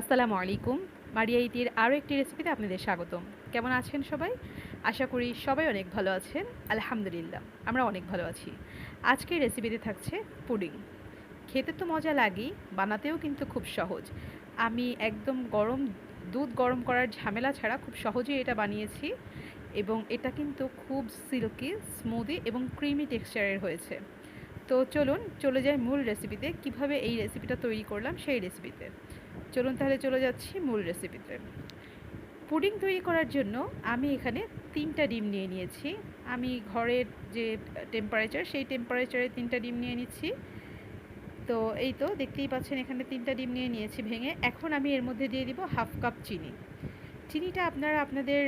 আসসালামু আলাইকুম। মারিয়া ইতির আরও একটি রেসিপিতে আপনাদের স্বাগতম। কেমন আছেন সবাই? আশা করি সবাই অনেক ভালো আছেন। আলহামদুলিল্লাহ, আমরা অনেক ভালো আছি। আজকের রেসিপিতে থাকছে পুডিং। খেতে তো মজা লাগেই, বানাতেও কিন্তু খুব সহজ। আমি একদম গরম, দুধ গরম করার ঝামেলা ছাড়া খুব সহজেই এটা বানিয়েছি এবং এটা কিন্তু খুব সিল্কি, স্মুদি এবং ক্রিমি টেক্সচারের হয়েছে। তো চলুন, চলে যাই মূল রেসিপিতে। কীভাবে এই রেসিপিটা তৈরি করলাম সেই রেসিপিতে। চলুন তাহলে চলে যাচ্ছি মূল রেসিপিতে পুডিং তৈরি করার জন্য আমি এখানে তিনটা ডিম নিয়ে নিয়েছি। আমি ঘরের যে টেম্পারেচার সেই টেম্পারেচারে তিনটা ডিম নিয়ে নিচ্ছি। তো এই তো দেখতেই পাচ্ছেন এখানে তিনটা ডিম নিয়ে নিয়েছি ভেঙে। এখন আমি এর মধ্যে দিয়ে দিব হাফ কাপ চিনি। চিনিটা আপনারা আপনাদের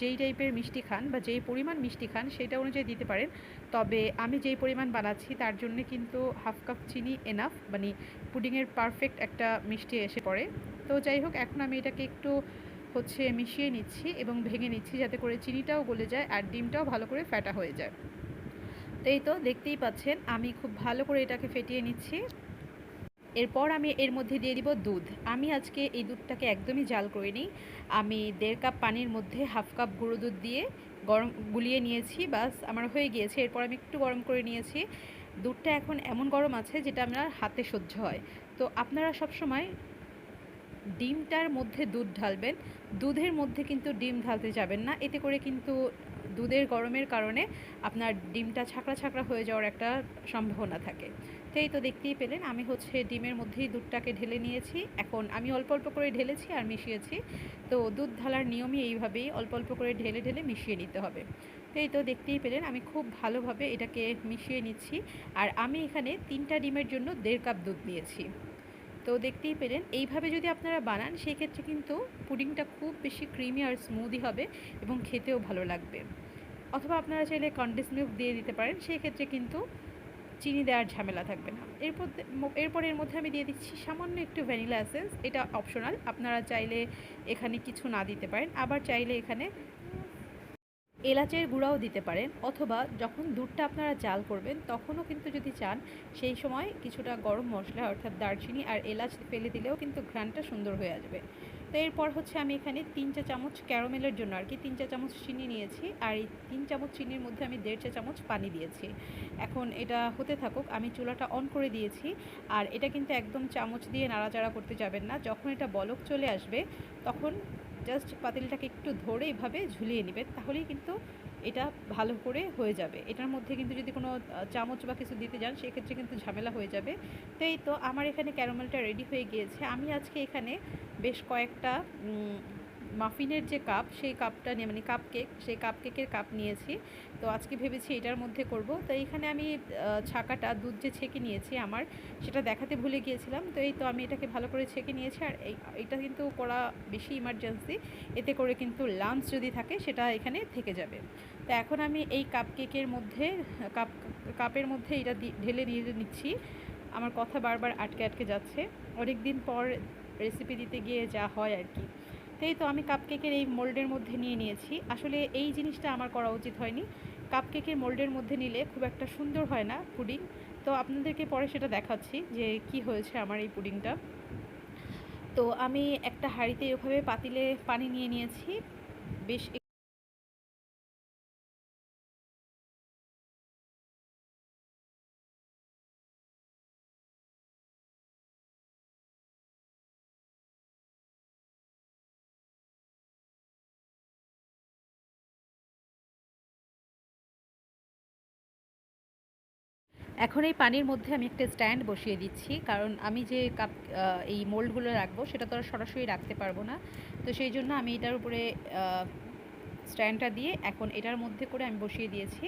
যেই টাইপের মিষ্টি খান বা যেই পরিমাণ মিষ্টি খান সেটা অনুযায়ী দিতে পারেন। তবে আমি যেই পরিমাণ বানাচ্ছি তার জন্য কিন্তু হাফ কাপ চিনি এনাফ মানে পুডিংয়ের পারফেক্ট একটা মিষ্টি এসে পড়ে। তো যাই হোক, এখন আমি এটাকে একটু হচ্ছে মিশিয়ে নিচ্ছি এবং ভেঙে নিচ্ছি যাতে করে চিনিটাও গলে যায় আর ডিমটাও ভালো করে ফ্যাটা হয়ে যায়। তো এই তো দেখতেই পাচ্ছেন, আমি খুব ভালো করে এটাকে ফেটিয়ে নিচ্ছি। এরপর আমি এর মধ্যে দিয়ে দিব দুধ। আমি আজকে এই দুধটাকে একদমই জাল করে নিই। আমি দেড় কাপ পানির মধ্যে হাফ কাপ গুঁড়ো দুধ দিয়ে গরম গুলিয়ে নিয়েছি, বাস আমার হয়ে গিয়েছে। এরপর আমি একটু গরম করে নিয়েছি। দুধটা এখন এমন গরম আছে যেটা আমার হাতে সহ্য হয়। তো আপনারা সব সময় ডিমটার মধ্যে দুধ ঢালবেন। দুধের মধ্যে কিন্তু ডিম ঢালতে যাবেন না। এতে করে কিন্তু দুধের গরমের কারণে আপনার ডিমটা ছাকড়া ছাকড়া হয়ে যাওয়ার একটা সম্ভাবনা থাকে। তো এই তো দেখতেই পেলেন, আমি হচ্ছে ডিমের মধ্যেই দুধটাকে ঢেলে নিয়েছি। এখন আমি অল্প অল্প করে ঢেলেছি আর মিশিয়েছি। তো দুধ ঢালার নিয়মই এইভাবেই অল্প অল্প করে ঢেলে ঢেলে মিশিয়ে নিতে হবে। তো এই তো দেখতেই পেলেন, আমি খুব ভালোভাবে এটাকে মিশিয়ে নিচ্ছি। আর আমি এখানে তিনটা ডিমের জন্য দেড় কাপ দুধ নিয়েছি। তো দেখতেই পেলেন, এইভাবে যদি আপনারা বানান সেই ক্ষেত্রে কিন্তু পুডিংটা খুব বেশি ক্রিমি আর স্মুদি হবে এবং খেতেও ভালো লাগবে। অথবা আপনারা চাইলে কন্ডেন্স মিল্ক দিয়ে দিতে পারেন সেই ক্ষেত্রে কিন্তু চিনি দেওয়ার ঝামেলা থাকবে না। এরপর এরপর এর মধ্যে আমি দিয়ে দিচ্ছি সামান্য একটু ভ্যানিলা এসেন্স, এটা অপশনাল। আপনারা চাইলে এখানে কিছু না দিতে পারেন। আবার চাইলে এখানে এলাচের গুঁড়াও দিতে পারেন। অথবা যখন দুধটা আপনারা জাল করবেন, তখনও কিন্তু যদি চান, সেই সময় কিছুটা গরম মশলা, অর্থাৎ দারচিনি আর এলাচ ফেলে দিলেও কিন্তু ঘ্রানটা সুন্দর হয়ে আসবে। তো এরপর হচ্ছে আমি এখানে তিন চা চামচ ক্যারামেলের জন্য আর কি, তিন চা চামচ চিনি নিয়েছি আর এই তিন চামচ চিনির মধ্যে আমি দেড় চা চামচ পানি দিয়েছি। এখন এটা হতে থাকুক, আমি চুলাটা অন করে দিয়েছি আর এটা কিন্তু একদম চামচ দিয়ে নাড়াচাড়া করতে যাবেন না, যখন এটা বলক চলে আসবে তখন জাস্ট পাতিলটাকে একটু ধরে এভাবে ঝুলিয়ে নেবেন, তাহলেই কিন্তু এটা ভালো করে হয়ে যাবে। এটার মধ্যে কিন্তু যদি কোনো চামচ বা কিছু দিতে যান, সেক্ষেত্রে কিন্তু ঝামেলা হয়ে যাবে। তো এই তো আমার এখানে ক্যারামেলটা রেডি হয়ে গিয়েছে। আমি আজকে এখানে বেশ কয়েকটা মাফিনের যে কাপ, সেই কাপটা নিয়ে মানে কাপ কেক, সেই কাপ কেকের কাপ নিয়েছি। তো আজকে ভেবেছি এটার মধ্যে করব। তো এইখানে আমি ছাকাটা, দুধ যে ছেঁকে নিয়েছি আমার, সেটা দেখাতে ভুলে গিয়েছিলাম। তো এই তো আমি এটাকে ভালো করে ছেঁকে নিয়েছি। আর এটা কিন্তু করা বেশি ইমার্জেন্সি এতে করে কিন্তু লাঞ্চ যদি থাকে, সেটা এখানে থেকে যাবে। তো এখন আমি এই কাপ কেকের মধ্যে, কাপ, কাপের মধ্যে এটা ঢেলে নিয়ে নিচ্ছি। আমার কথা বারবার আটকে আটকে যাচ্ছে। অনেক দিন পর রেসিপি দিতে গিয়ে যা হয় আর কি। তাই তো আমি কাপকেকের এই মোল্ডের মধ্যে নিয়ে নিয়েছি। আসলে এই জিনিসটা আমার করা উচিত হয়নি। কাপকেকের মোল্ডের মধ্যে নিলে খুব একটা সুন্দর হয় না পুডিং। তো আপনাদেরকে পরে সেটা দেখাচ্ছি যে কি হয়েছে আমার এই পুডিংটা। তো আমি একটা হাঁড়িতে এভাবে পাতিলে পানি নিয়ে নিয়েছি। বেশ এখন এই পানির মধ্যে আমি একটা স্ট্যান্ড বসিয়ে দিচ্ছি। কারণ আমি যে কাপ এই মোল্ডগুলো রাখব, সেটা তো আর সরাসরি রাখতে পারব না। তো সেই জন্য আমি এটার উপরে স্ট্যান্ডটা দিয়ে এখন এটার মধ্যে করে আমি বসিয়ে দিয়েছি।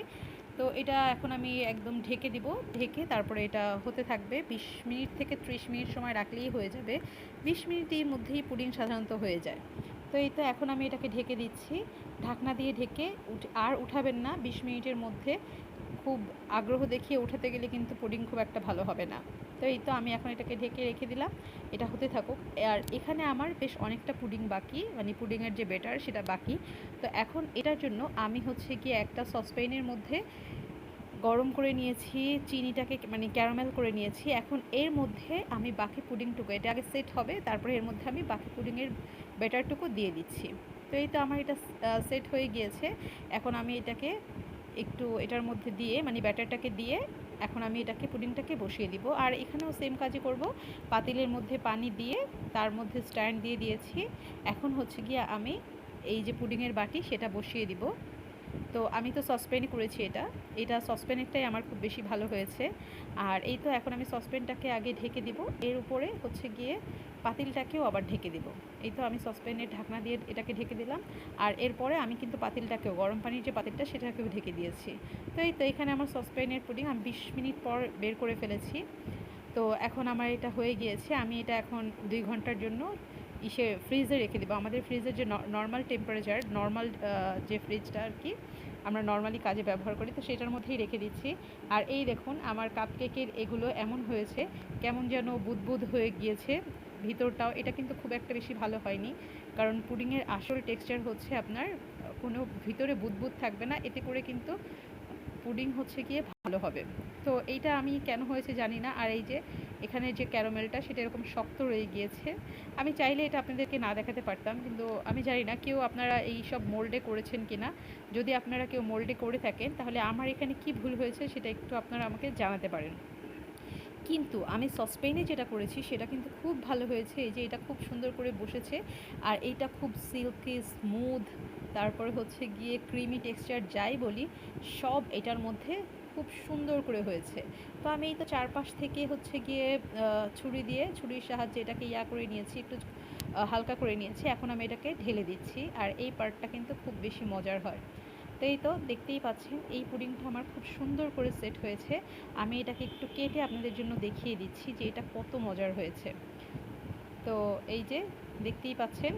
তো এটা এখন আমি একদম ঢেকে দিব, ঢেকে তারপরে এটা হতে থাকবে। বিশ মিনিট থেকে ত্রিশ মিনিট সময় রাখলেই হয়ে যাবে। বিশ মিনিটের মধ্যেই পুডিং সাধারণত হয়ে যায়। তো এই তো এখন আমি এটাকে ঢেকে দিচ্ছি। ঢাকনা দিয়ে ঢেকে আর উঠাবেন না। বিশ মিনিটের মধ্যে খুব আগ্রহ দেখিয়ে উঠাতে গেলে কিন্তু পুডিং খুব একটা ভালো হবে না। তো এই তো আমি এখন এটাকে ঢেকে রেখে দিলাম, এটা হতে থাকুক। আর এখানে আমার বেশ অনেকটা পুডিং বাকি মানে পুডিংয়ের যে বেটার সেটা বাকি। তো এখন এটার জন্য আমি হচ্ছে গিয়ে একটা সসপেনের মধ্যে গরম করে নিয়েছি, চিনিটাকে মানে ক্যারামেল করে নিয়েছি। এখন এর মধ্যে আমি বাকি পুডিংটুকু, এটা আগে সেট হবে, তারপরে এর মধ্যে আমি বাকি পুডিংয়ের ব্যাটারটুকু দিয়ে দিচ্ছি। তো এই তো আমার এটা সেট হয়ে গিয়েছে। এখন আমি এটাকে একটু এটার মধ্যে দিয়ে মানে ব্যাটারটাকে দিয়ে এখন আমি এটাকে, পুডিংটাকে বসিয়ে দিব। আর এখানেও সেম কাজই করব। পাতিলের মধ্যে পানি দিয়ে তার মধ্যে স্ট্যান্ড দিয়ে দিয়েছি। এখন হচ্ছে গিয়ে আমি এই যে পুডিংয়ের বাটি সেটা বসিয়ে দিব। তো আমি তো সসপ্যানে করেছি এটা। এটা সসপ্যানেরটাই আমার খুব বেশি ভালো হয়েছে। আর এই তো এখন আমি সসপ্যানটাকে আগে ঢেকে দিব। এর উপরে হচ্ছে গিয়ে পাতিলটাকেও আবার ঢেকে দিব। এই তো আমি সসপ্যানের ঢাকনা দিয়ে এটাকে ঢেকে দিলাম। আর এরপরে আমি কিন্তু পাতিলটাকেও, গরম পানির যে পাতিলটা, সেটাকেও ঢেকে দিয়েছি। তো এই তো এখানে আমার সসপ্যানের পুডিং আমি বিশ মিনিট পর বের করে ফেলেছি। তো এখন আমার এটা হয়ে গিয়েছে। আমি এটা এখন দুই ঘণ্টার জন্য ইসে ফ্রিজে রেখে দেবো। আমাদের ফ্রিজের যে নর্মাল টেম্পারেচার নর্মাল যে ফ্রিজটা আর কি, আমরা নর্মালি কাজে ব্যবহার করি, তো সেটার মধ্যেই রেখে দিচ্ছি। আর এই দেখুন, আমার কাপকেকের এগুলো এমন হয়েছে, কেমন যেন বুদবুদ হয়ে গিয়েছে। ভিতরটাও, এটা কিন্তু খুব একটা বেশি ভালো হয়নি। কারণ পুডিংয়ের আসল টেক্সচার হচ্ছে আপনার, কোনো ভিতরে বুদবুদ থাকবে না, এতে করে কিন্তু পুডিং হচ্ছে গিয়ে ভালো হবে। তো এইটা আমি কেন হয়েছে জানি না। আর এই যে, এখানে যে ক্যারামেলটা, সেটা এরকম শক্ত রয়ে গিয়েছে। আমি চাইলে এটা আপনাদেরকে না দেখাতে পারতাম, কিন্তু আমি জানি না কেউ আপনারা এই সব মোল্ডে করেছেন কি না যদি আপনারা কেউ মোল্ডে করে থাকেন, তাহলে আমার এখানে কি ভুল হয়েছে, সেটা একটু আপনারা আমাকে জানাতে পারেন। কিন্তু আমি সসপেনে যেটা করেছি, সেটা কিন্তু খুব ভালো হয়েছে। এই যে এটা খুব সুন্দর করে বসেছে। আর এইটা খুব সিল্কি স্মুথ তারপরে হচ্ছে গিয়ে ক্রিমি টেক্সচার যাই বলি, সব এটার মধ্যে খুব সুন্দর করে হয়েছে। তো আমি এই তো চারপাশ থেকে হচ্ছে গিয়ে ছুরি দিয়ে, ছুরির সাহায্যে এটাকে ইয়া করে নিয়েছি, একটু হালকা করে নিয়েছি। এখন আমি এটাকে ঢেলে দিচ্ছি। আর এই পার্টটা কিন্তু খুব বেশি মজার হয়। এই তো দেখতেই পাচ্ছেন, এই পুডিংটা আমার খুব সুন্দর করে সেট হয়েছে। আমি এটাকে একটু কেটে আপনাদের জন্য দেখিয়ে দিচ্ছি যে এটা কত মজার হয়েছে। তো এই যে দেখতেই পাচ্ছেন,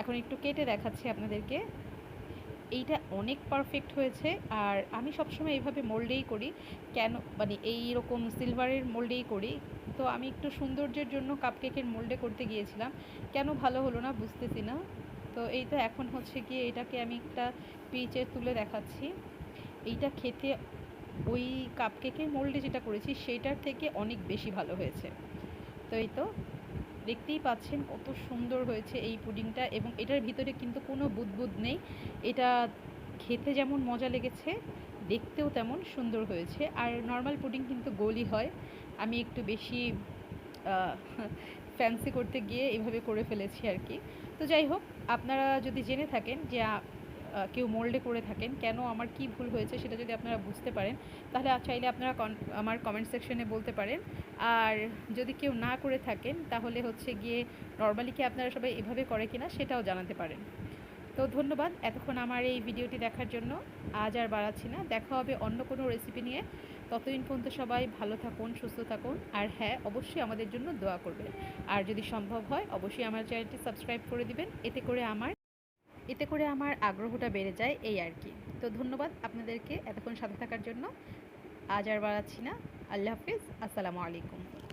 এখন একটু কেটে দেখাচ্ছি আপনাদেরকে। এইটা অনেক পারফেক্ট হয়েছে আর আমি সবসময় এইভাবে মোল্ডেই করি। কেন মানে এই রকম সিলভারের মোল্ডেই করি। তো আমি একটু সৌন্দর্যের জন্য কাপকেকের মোল্ডে করতে গিয়েছিলাম। কেন ভালো হলো না বুঝতেছি না। তো এই তো এখন হচ্ছে গিয়ে এটাকে আমি একটা পিচে তুলে দেখাচ্ছি। এইটা খেতে ওই কাপকেকের মোল্ডে যেটা করেছি, সেটার থেকে অনেক বেশি ভালো হয়েছে। তো এই তো, দেখতেই পাচ্ছেন কত সুন্দর হয়েছে এই পুডিংটা এবং এটার ভিতরে কিন্তু কোনো বুদবুদ নেই। এটা খেতে যেমন মজা লেগেছে, দেখতেও তেমন সুন্দর হয়েছে। আর নর্মাল পুডিং কিন্তু গোলই হয়। আমি একটু বেশি ফ্যান্সি করতে গিয়ে এভাবে করে ফেলেছি আর কি। তো যাই হোক আপনারা যদি জেনে থাকেন যে কেউ মোল্ডে করে থাকেন, কেন আমার কি ভুল হয়েছে সেটা যদি আপনারা বুঝতে পারেন, তাহলে চাইলে আপনারা আমার কমেন্ট সেকশনে বলতে পারেন। আর যদি কেউ না করে থাকেন, তাহলে হচ্ছে গিয়ে নর্মালি কি আপনারা সবাই এভাবে করে কিনা সেটাও জানাতে পারেন। তো ধন্যবাদ, এতক্ষণ আমার এই ভিডিওটি দেখার জন্য। আজ আর বাড়াচ্ছি না, দেখা হবে অন্য কোনো রেসিপি নিয়ে। ততদিন পর্যন্ত সবাই ভালো থাকুন, সুস্থ থাকুন। আর হ্যাঁ অবশ্যই আমাদের জন্য দোয়া করবেন। আর যদি সম্ভব হয়, অবশ্যই আমার চ্যানেলটি সাবস্ক্রাইব করে দিবেন। এতে করে আমার, এতে করে আমার আগ্রহটা বেড়ে যায়, এই আর কি। তো ধন্যবাদ আপনাদেরকে এতক্ষণ সাথে থাকার জন্য। আজ আর বাড়াচ্ছি না। আল্লাহ হাফিজ। আসসালামু আলাইকুম।